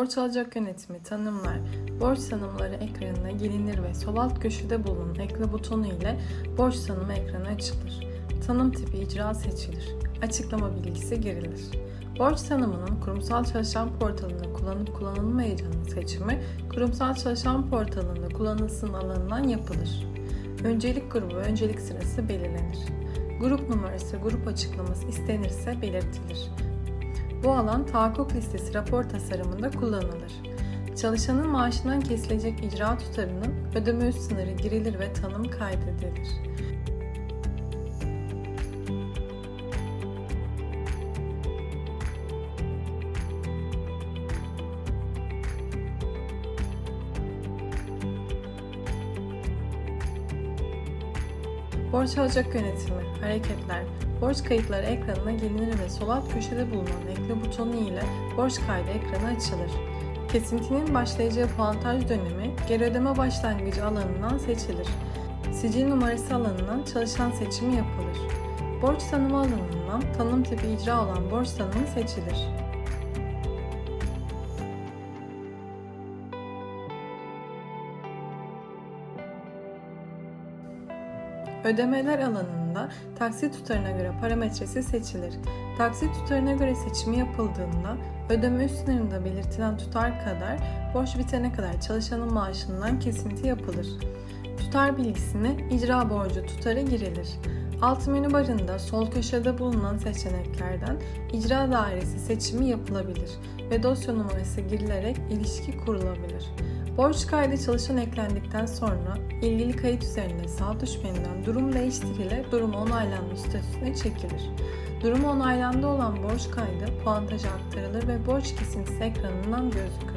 Borç alacak yönetimi tanımlar. Borç tanımları ekranına gelinir ve sol alt köşede bulunan ekle butonu ile borç tanımı ekranı açılır. Tanım tipi icra seçilir. Açıklama bilgisi girilir. Borç tanımının kurumsal çalışan portalında kullanıp kullanılmayacağının seçimi kurumsal çalışan portalında kullanılsın alanından yapılır. Öncelik grubu öncelik sırası belirlenir. Grup numarası, grup açıklaması istenirse belirtilir. Bu alan tahakkuk listesi rapor tasarımında kullanılır. Çalışanın maaşından kesilecek icra tutarının ödeme üst sınırı girilir ve tanım kaydedilir. Borç alacak yönetimi, hareketler, borç kayıtları ekranına gelinir ve sol alt köşede bulunan ekle butonu ile borç kaydı ekranı açılır. Kesintinin başlayacağı puantaj dönemi geri ödeme başlangıcı alanından seçilir. Sicil numarası alanından çalışan seçimi yapılır. Borç tanımı alanından tanım tipi icra olan borç tanımı seçilir. Ödemeler alanında taksit tutarına göre parametresi seçilir. Taksit tutarına göre seçimi yapıldığında ödeme üst sınırında belirtilen tutar kadar borç bitene kadar çalışanın maaşından kesinti yapılır. Tutar bilgisine icra borcu tutarı girilir. Alt menü barında sol köşede bulunan seçeneklerden icra dairesi seçimi yapılabilir ve dosya numarası girilerek ilişki kurulabilir. Borç kaydı çalışan eklendikten sonra ilgili kayıt üzerinde sağ tuş menüden durum değiştir durum onaylandı statüsüne çekilir. Durum onaylandı olan borç kaydı puantaja aktarılır ve borç kesintisi ekranından gözükür.